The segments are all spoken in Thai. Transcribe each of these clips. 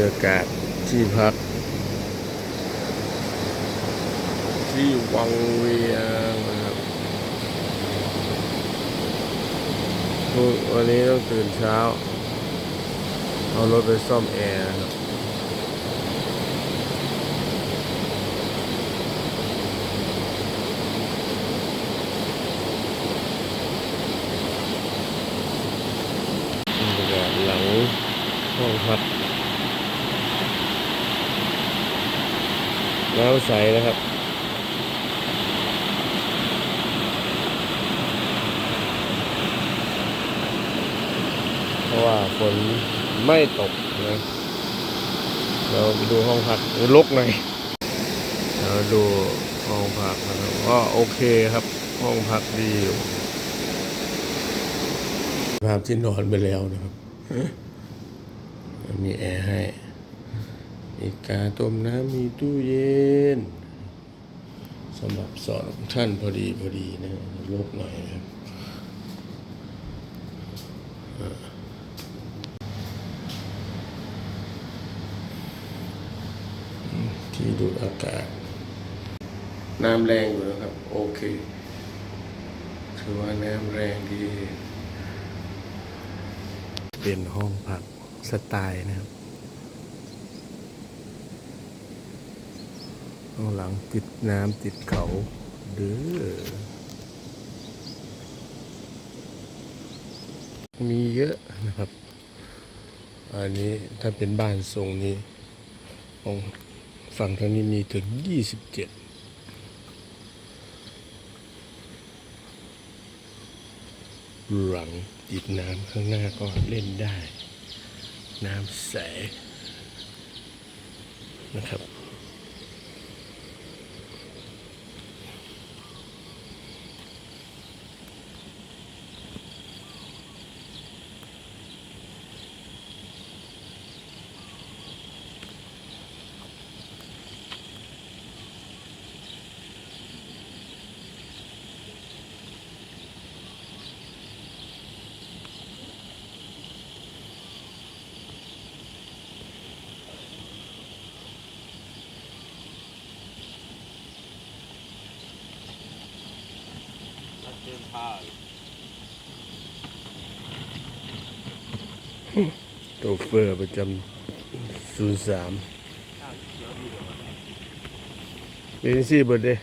รยากาศที่พัก ที่วังเวียงนะครับวันนี้ต้องตื่นเช้า เอารถไปซ่อมแอร์นะครับหลังห้องพัก น้ำใสนะครับ เพราะว่าฝนไม่ตกนะเราไปดูห้องพักลกหน่อยเราดูห้องพักนะครับก็โอเคครับ ห้องพักดีอยู่ภาพที่นอนไปแล้วนะครับ มีแอร์ให้ มีกาต้มน้ำมีตู้เย็นสำหรับสอนท่านพอดีพอดีนะลบหน่อยครับที่ดูดอากาศ น้ำแรงอยู่นะครับ โอเคถือว่าน้ำแรงดี เป็นห้องพักสไตล์นะครับ ห้องหลังติดน้ำติดเขาเด้อมีเยอะนะครับ อันนี้ถ้าเป็นบ้านทรงนี้ของฝั่งทางนี้มีถึงยี่สิบเจ็ดหลังติดน้ำข้างหน้าก็เล่นได้ น้ำใสนะครับ เดินผ้าโตเฟอร์ประจำศูนย์สามเป็นสี่เบิดเดย์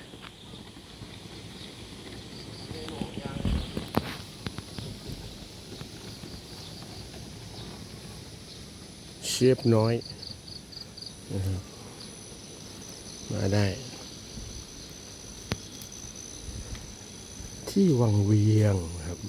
เชฟน้อยนะครับมาได้ ที่วังเวียงครับ